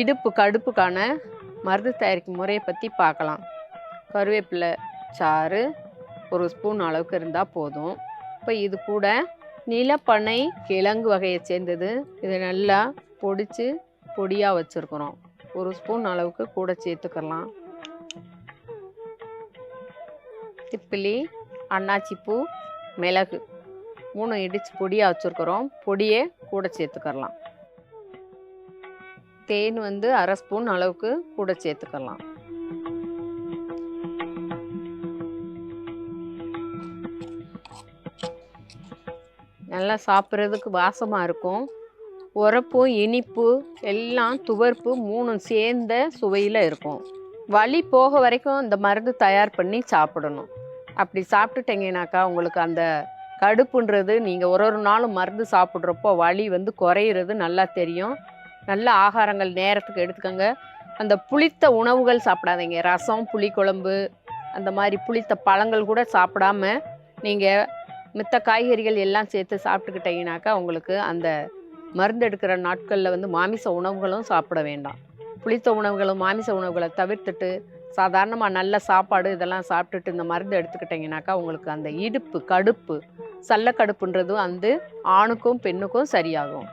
இடுப்பு கடுப்புக்கான மருந்து தயாரிக்கும் முறையை பற்றி பார்க்கலாம். கருவேப்பிலை சாறு ஒரு ஸ்பூன் அளவுக்கு இருந்தால் போதும். இப்போ இது கூட நிலப்பனை கிழங்கு வகையை சேர்ந்தது. இதை நல்லா பொடிச்சு பொடியாக வச்சுருக்குறோம். ஒரு ஸ்பூன் அளவுக்கு கூட சேர்த்துக்கலாம். திப்பிலி அன்னாச்சிப்பூ மிளகு மூணு இடித்து பொடியாக வச்சுருக்குறோம். பொடியே கூட சேர்த்துக்கலாம். தேன் வந்து அரை ஸ்பூன் அளவுக்கு கூட சேர்த்துக்கலாம். நல்லா சாப்பிட்றதுக்கு வாசமாக இருக்கும். உரப்பு இனிப்பு எல்லாம் துவர்ப்பு மூணும் சேர்ந்த சுவையில் இருக்கும். வலி போக வரைக்கும் இந்த மருந்து தயார் பண்ணி சாப்பிடணும். அப்படி சாப்பிட்டுட்டீங்கனாக்கா உங்களுக்கு அந்த கடுப்புன்றது நீங்கள் ஒரு ஒரு நாளும் மருந்து சாப்பிட்றப்போ வலி வந்து குறையிறது நல்லா தெரியும். நல்ல ஆகாரங்கள் நேரத்துக்கு எடுத்துக்கோங்க. அந்த புளித்த உணவுகள் சாப்பிடாதீங்க. ரசம் புளிக்குழம்பு அந்த மாதிரி புளித்த பழங்கள் கூட சாப்பிடாம நீங்கள் மித்த காய்கறிகள் எல்லாம் சேர்த்து சாப்பிட்டுக்கிட்டீங்கனாக்கா உங்களுக்கு அந்த மருந்து எடுக்கிற நாட்களில் வந்து மாமிச உணவுகளும் சாப்பிட வேண்டாம். புளித்த உணவுகளும் மாமிச உணவுகளை தவிர்த்துட்டு சாதாரணமாக நல்ல சாப்பாடு இதெல்லாம் சாப்பிட்டுட்டு இந்த மருந்து எடுத்துக்கிட்டிங்கனாக்கா உங்களுக்கு அந்த இடுப்பு கடுப்பு சல்லக்கடுப்புன்றதும் வந்து ஆணுக்கும் பெண்ணுக்கும் சரியாகும்.